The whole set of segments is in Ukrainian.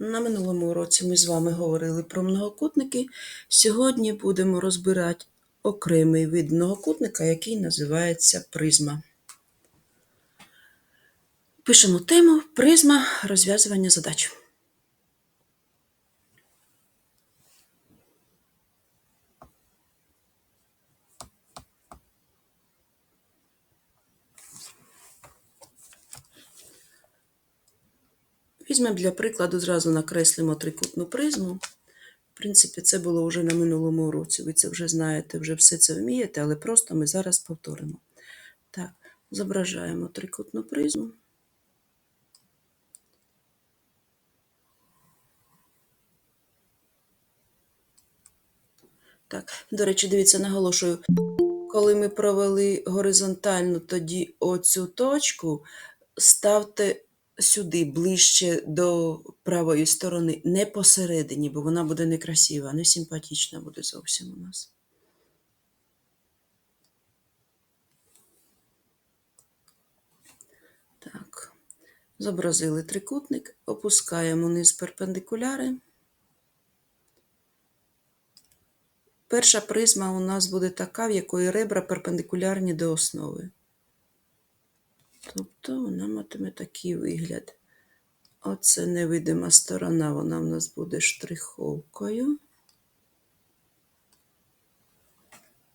На минулому уроці ми з вами говорили про многокутники. Сьогодні будемо розбирати окремий вид многокутника, який називається призма. Пишемо тему призма розв'язування задач. Візьмемо для прикладу, зразу накреслимо трикутну призму. В принципі, це було вже на минулому уроці. Ви це вже знаєте, вже все це вмієте, але просто ми зараз повторимо. Так, зображаємо трикутну призму. Так, до речі, дивіться, наголошую, коли ми провели горизонтально, тоді оцю точку ставте сюди, ближче до правої сторони, не посередині, бо вона буде некрасива, не симпатична буде зовсім у нас. Так, зобразили трикутник, опускаємо низ перпендикуляри. Перша призма у нас буде така, в якої ребра перпендикулярні до основи. Тобто вона матиме такий вигляд. Оце невидима сторона, вона в нас буде штриховкою.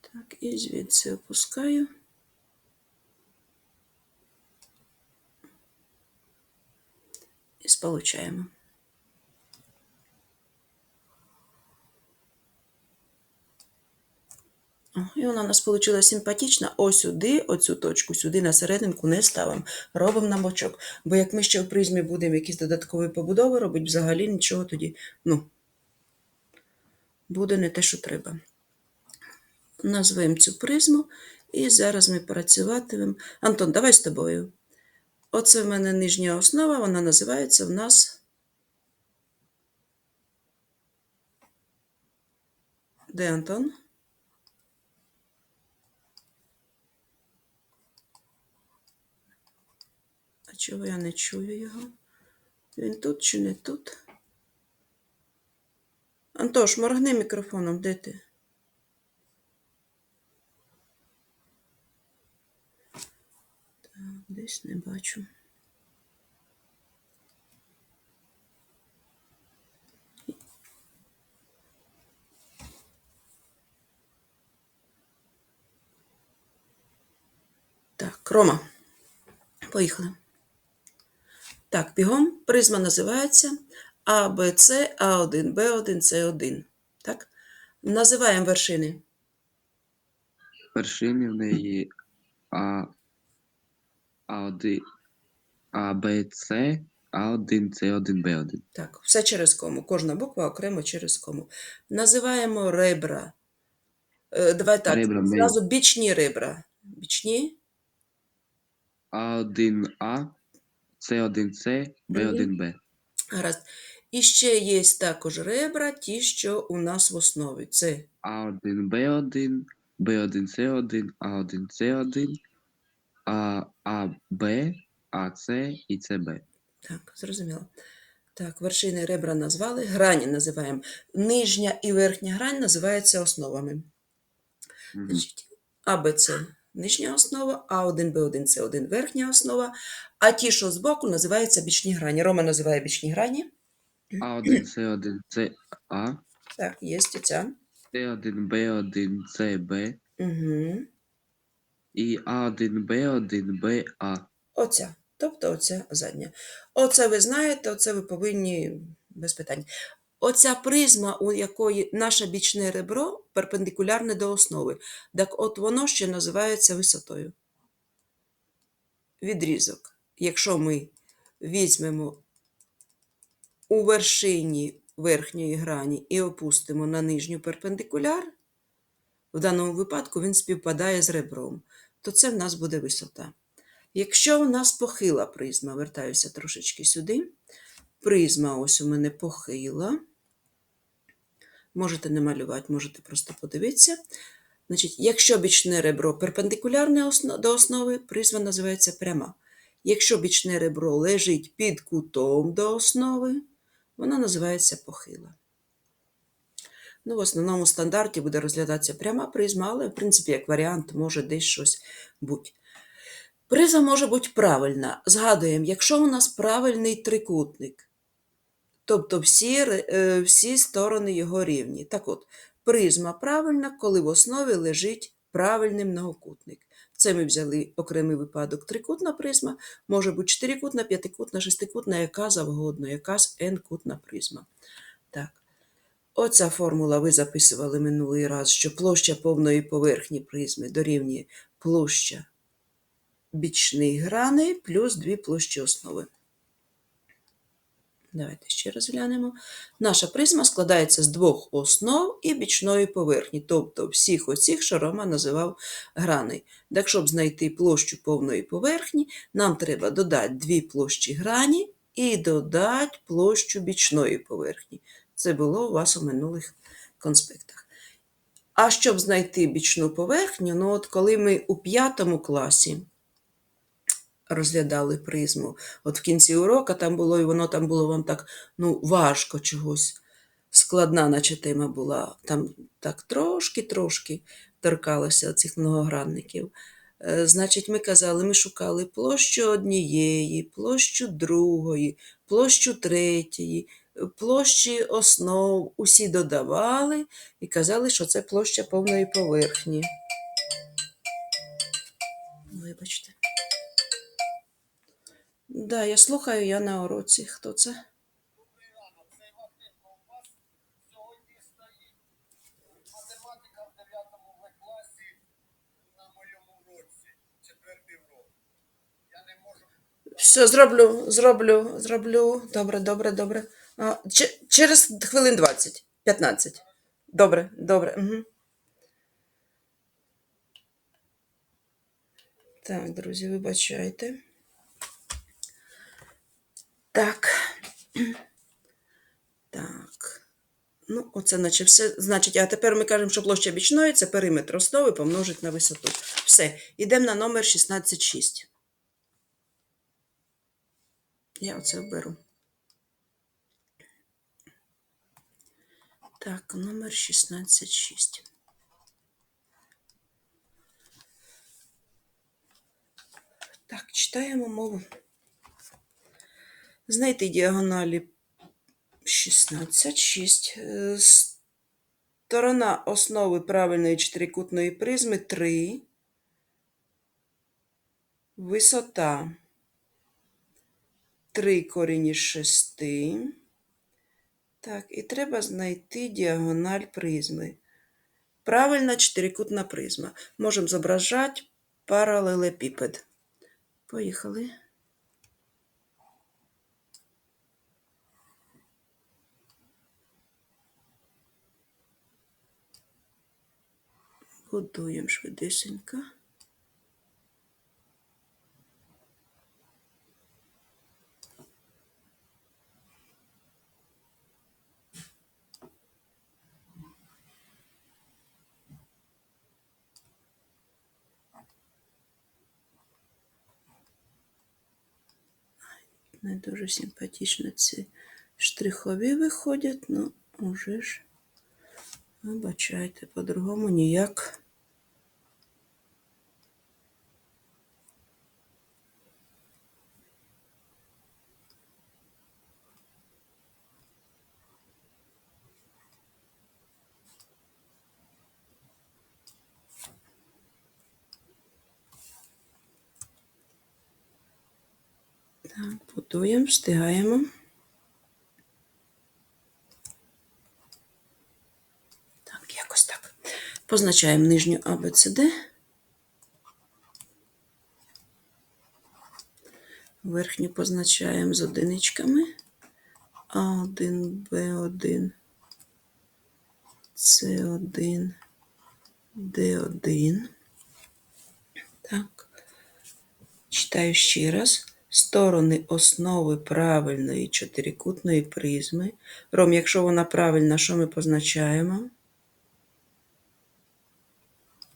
Так, і звідси опускаю. І сполучаємо. І вона у нас вийшла симпатична. Ось сюди, оцю точку, сюди на серединку не ставимо. Робимо на бочок. Бо як ми ще в призмі будемо якісь додаткові побудови робити, взагалі нічого тоді, ну, буде не те, що треба. Назвемо цю призму, і зараз ми працюватимемо. Антон, давай з тобою. Оце в мене нижня основа, вона називається в нас. Де Антон? Чого я не чую його? Він тут чи не тут? Антош, моргни мікрофоном, де ти? Так, десь не бачу. Так, Рома. Поїхали. Так, бігом. Призма називається А, Б, С, А1, Б1, С1. Так? Називаємо вершини. Вершини в неї А, А1, А, Б, С, А1, С1, Б1. Так, все через кому. Кожна буква окремо через кому. Називаємо ребра. Е, давай так, Ребра ми- зразу бічні ребра. Бічні. А1А, С1С, Б1Б. Гаразд. І ще є також ребра, ті, що у нас в основі. Це А1Б1, Б1С1, А1С1, А, АБ, АС і СБ. Так, зрозуміло. Так, вершини ребра назвали, грані називаємо. Нижня і верхня грань називаються основами. Значить, АБЦ нижня основа, А1, Б1, С1 верхня основа, а ті, що збоку, називаються бічні грані. Рома називає бічні грані. А1, С1, СА, Так, є ця. С1, Б1, СБ Угу. і А1, Б1, БА. Оця. Тобто оця задня. Оце ви знаєте, оце ви повинні без питань. Оця призма, у якої наше бічне ребро перпендикулярне до основи. Так от воно ще називається висотою. Відрізок. Якщо ми візьмемо у вершині верхньої грані і опустимо на нижню перпендикуляр, в даному випадку він співпадає з ребром, то це в нас буде висота. Якщо у нас похила призма, вертаюся трошечки сюди. Призма ось у мене похила. Можете не малювати, можете просто подивитися. Значить, якщо бічне ребро перпендикулярне до основи, призма називається пряма. Якщо бічне ребро лежить під кутом до основи, вона називається похила. Ну, в основному стандарті буде розглядатися пряма призма, але, в принципі, як варіант, може десь щось бути. Призма може бути правильна. Згадуємо, якщо у нас правильний трикутник, тобто всі, е, всі сторони його рівні. Так от, призма правильна, коли в основі лежить правильний многокутник. Це ми взяли окремий випадок. Трикутна призма може бути чотирикутна, п'ятикутна, шестикутна, яка завгодно, якась n-кутна призма. Так. Оця формула ви записували минулий раз, що площа повної поверхні призми дорівнює площа бічних граней плюс дві площі основи. Давайте ще раз глянемо. Наша призма складається з двох основ і бічної поверхні, тобто всіх оцих, що Рома називав граней. Так, щоб знайти площу повної поверхні, нам треба додати дві площі грані і додати площу бічної поверхні. Це було у вас у минулих конспектах. А щоб знайти бічну поверхню, ну от коли ми у п'ятому класі розглядали призму, от в кінці урока там було, і воно там було вам так ну, важко чогось. Складна, наче тема була. Там так трошки-трошки торкалося цих многогранників. Е, Значить, ми казали, ми шукали площу однієї, площу другої, площу третьої, площі основ, усі додавали і казали, що це площа повної поверхні. Вибачте. Да, я слухаю, я на уроці. Хто це? Сьогодні стоїть математика в 9 класі на моєму уроці, четвертий урок. Я не можу. Все, зроблю, зроблю, зроблю. Добре, добре, добре. А, че- через хвилин 20, 15. Добре, добре. Угу. Так, друзі, вибачайте. Так. Так. Ну, оце наче все. Значить, а тепер ми кажемо, що площа бічної це периметр основи помножить на висоту. Все, йдемо на номер 16,6. Я оце вберу. Так, номер 16,6. Так, читаємо мову. Знайти діагоналі 16,6. Е, Сторона основи правильної чотирикутної призми 3. Висота 3 корінь із 6. Так, і треба знайти діагональ призми. Правильна чотирикутна призма. Можемо зображати паралелепіпед. Поїхали. Будуємо швидесенько. Не дуже симпатично ці штрихові виходять, ну, уже ж, вибачайте, по-другому ніяк. Так, будуємо, встигаємо. Так, якось так. Позначаємо нижню ABCD. Верхню позначаємо з одиничками. А1, Б1, С1, Д1. Так. Читаю ще раз. Сторони основи правильної чотирикутної призми. Ром, якщо вона правильна, що ми позначаємо?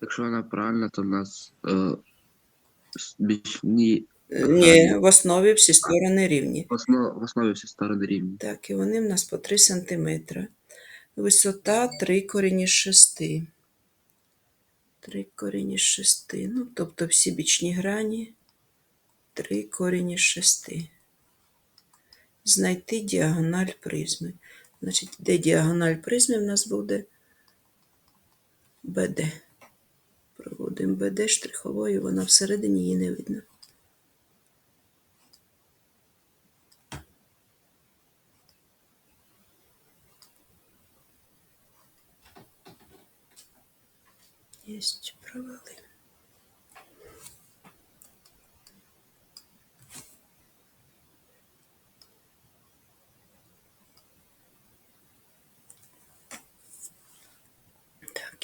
Якщо вона правильна, то у нас е, бічні Е, Ні, в основі всі сторони рівні. В, основ, в основі всі сторони рівні. Так, і вони в нас по 3 см. Висота 3 корені з 6. 3 корені з 6. Ну, тобто всі бічні грані 3 корені з 6. Знайти діагональ призми. Значить, де діагональ призми в нас буде БД. Проводимо БД штриховою, вона всередині її не видно. Єсть, провели.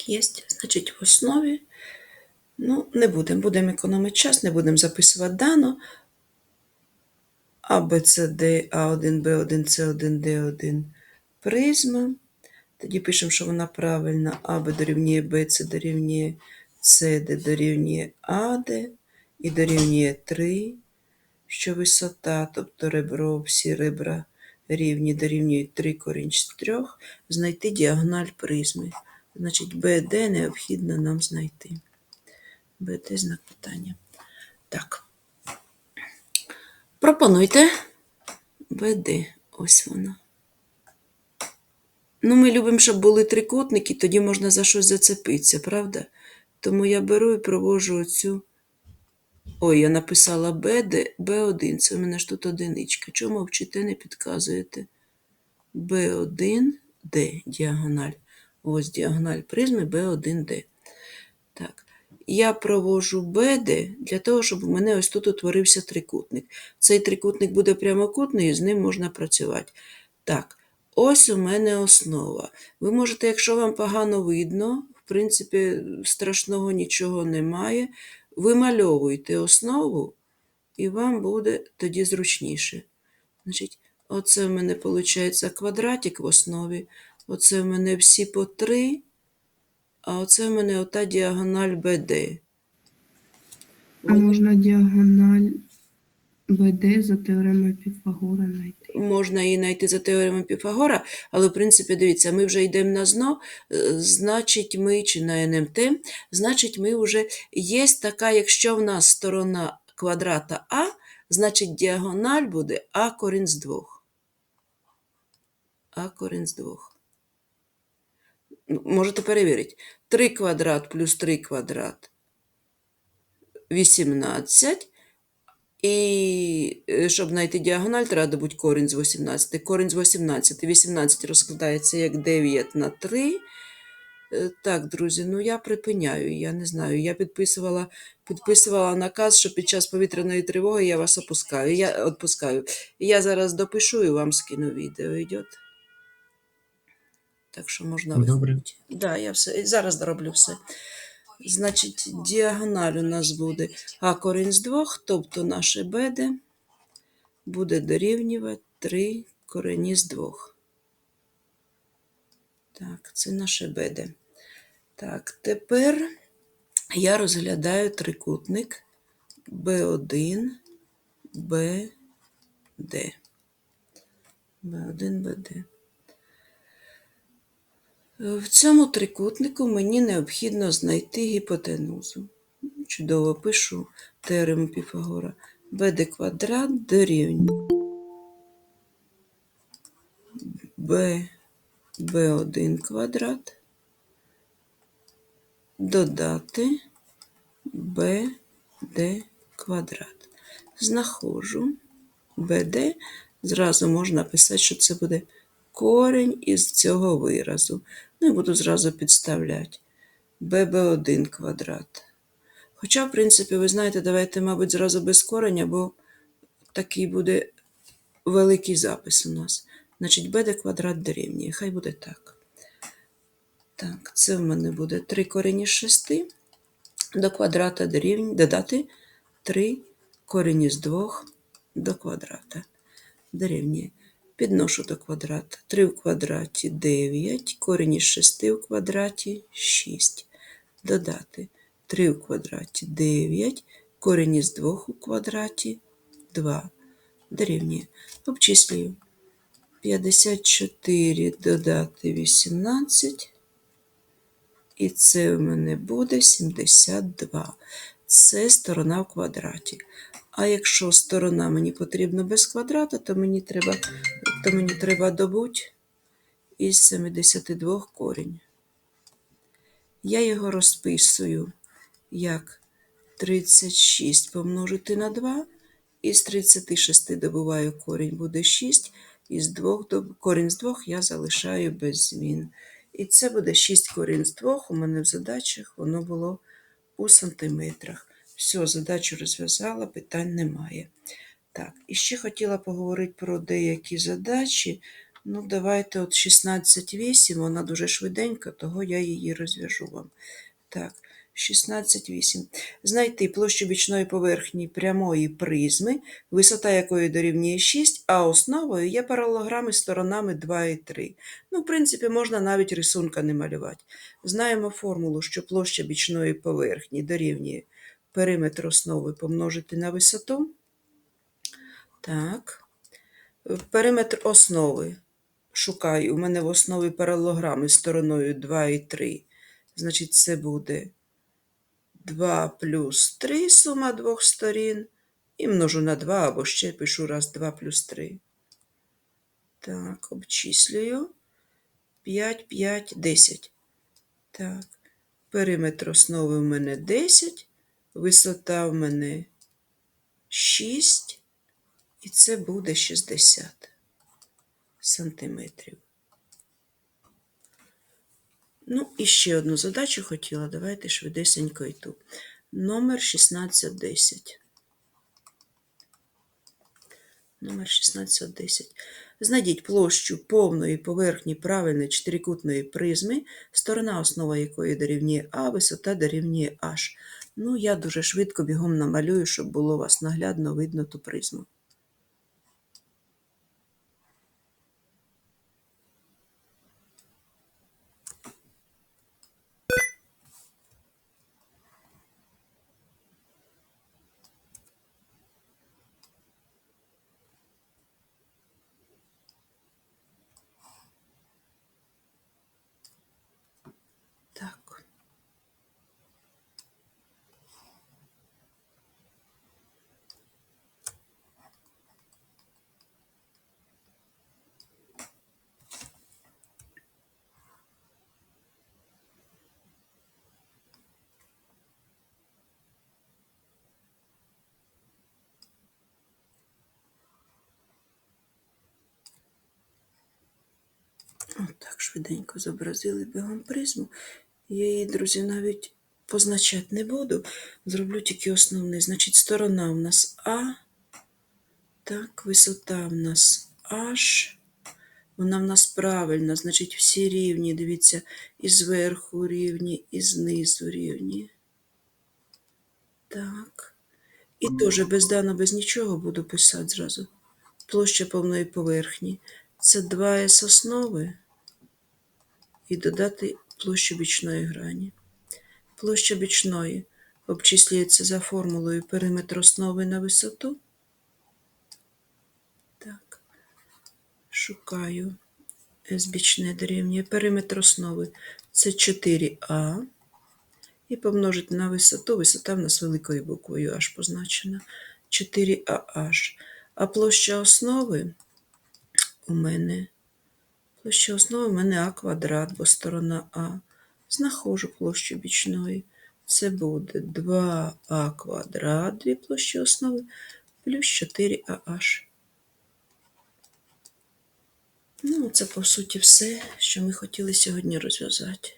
Так, є. Значить, в основі. Ну, не будемо. Будемо економити час, не будемо записувати дано. А, Б, С, Д, А1, Б1, С1, Д1 призма. Тоді пишемо, що вона правильна. АБ дорівнює Б, С дорівнює С, Д дорівнює АД і дорівнює 3, що висота, тобто ребро, всі ребра рівні дорівнюють 3 корінь з 3, знайти діагональ призми. Значить, БД необхідно нам знайти. БД знак питання. Так. Пропонуйте. БД. Ось вона. Ну, ми любимо, щоб були трикутники, тоді можна за щось зацепитися, правда? Тому я беру і провожу оцю. Ой, я написала БД, Б1. Це в мене ж тут одиничка. Чому вчите, не підказуєте? Б1, Д, діагональ. Ось діагональ призми Б1Д. Так. Я провожу БД для того, щоб у мене ось тут утворився трикутник. Цей трикутник буде прямокутний, і з ним можна працювати. Так, ось у мене основа. Ви можете, якщо вам погано видно, в принципі, страшного нічого немає. Вимальовуйте основу, і вам буде тоді зручніше. Значить, оце в мене виходить квадратик в основі. Оце в мене всі по три. а оце в мене ота діагональ БД. А можна діагональ БД за теоремою Піфагора знайти. Можна її знайти за теоремою Піфагора, але, в принципі, дивіться, ми вже йдемо на зно, е, значить, ми чи на НМТ, значить, ми вже є така, якщо в нас сторона квадрата А, значить діагональ буде А корінь з 2. А корінь з 2. Можете перевірити. 3 квадрат плюс 3 квадрат 18. І е, щоб знайти діагональ, треба добути корінь з 18. Корінь з 18. 18 розкладається як 9 на 3. Е, Так, друзі, ну я припиняю, я не знаю. Я підписувала, підписувала наказ, що під час повітряної тривоги я вас опускаю. Я відпускаю. Я зараз допишу і вам скину відео. Йде? Так що можна Добре. Да, я все. Зараз дороблю все. Значить, діагональ у нас буде А корінь з двох, тобто наше БД буде дорівнювати 3 корені з двох. Так, це наше БД. Так, тепер я розглядаю трикутник Б1, БД. Б1, БД. В цьому трикутнику мені необхідно знайти гіпотенузу. Чудово пишу теорему Піфагора. БД квадрат дорівнює Б, Б1 квадрат додати БД квадрат. Знаходжу БД, зразу можна писати, що це буде корінь із цього виразу. Ну і буду зразу підставляти. ББ1 квадрат. Хоча, в принципі, ви знаєте, давайте, мабуть, зразу без кореня, бо такий буде великий запис у нас. Значить, БД квадрат дорівнює. Хай буде так. Так, це в мене буде 3 корені з 6. До квадрата дорівнює, додати 3 корені з 2 до квадрата. Дорівнює. Підношу до квадрата. 3 в квадраті 9, корінь із 6 в квадраті 6. Додати 3 в квадраті 9, Корінь із 2 у квадраті 2 дорівнює. Обчислюю. 54 додати 18. І це у мене буде 72. Це сторона в квадраті. А якщо сторона мені потрібна без квадрата, то мені треба, то мені треба добути із 72 корінь. Я його розписую як 36 помножити на 2. Із 36 добуваю корінь буде 6. Із 2, доб- корінь з 2 я залишаю без змін. І це буде 6 корінь з 2. У мене в задачах воно було у сантиметрах. Все, задачу розв'язала, питань немає. Так, і ще хотіла поговорити про деякі задачі. Ну, давайте от 16.8, вона дуже швиденька, того я її розв'яжу вам. Так, 16.8. Знайти площу бічної поверхні прямої призми, висота якої дорівнює 6, а основою є паралелограми з сторонами 2 і 3. Ну, в принципі, можна навіть рисунка не малювати. Знаємо формулу, що площа бічної поверхні дорівнює периметр основи помножити на висоту. Так. Периметр основи. Шукаю. У мене в основі паралелограми стороною 2 і 3. Значить, це буде 2 плюс 3 сума двох сторін. І множу на 2 або ще пишу раз 2 плюс 3. Так, обчислюю. 5, 5, 10. Так. Периметр основи в мене 10. Висота в мене 6. І це буде 60 сантиметрів. Ну, і ще одну задачу хотіла. Давайте швидесенько ту. Номер 1610. Номер 1610. Знайдіть площу повної поверхні правильної чотирикутної призми, сторона основа якої дорівнює А, висота дорівнює H. Ну, я дуже швидко бігом намалюю, щоб було вас наглядно видно ту призму. Так. От так швиденько зобразили бігом призму. Я її, друзі, навіть позначати не буду. Зроблю тільки основний. Значить, сторона в нас А. Так, висота в нас H. Вона в нас правильна, значить, всі рівні, дивіться, і зверху рівні, і знизу рівні. Так. І теж без дано, без нічого буду писати зразу. Площа повної поверхні. Це 2С основи. І додати площу бічної грані. Площа бічної обчислюється за формулою периметр основи на висоту. Так. Шукаю С бічне дорівнює. Периметр основи це 4А. І помножити на висоту. Висота в нас великою буквою H позначена. 4AH. А площа основи у мене. Площа основи в мене А квадрат, бо сторона А. Знаходжу площу бічної. Це буде 2А квадрат, дві площі основи, плюс 4AH. Ну, це по суті все, що ми хотіли сьогодні розв'язати.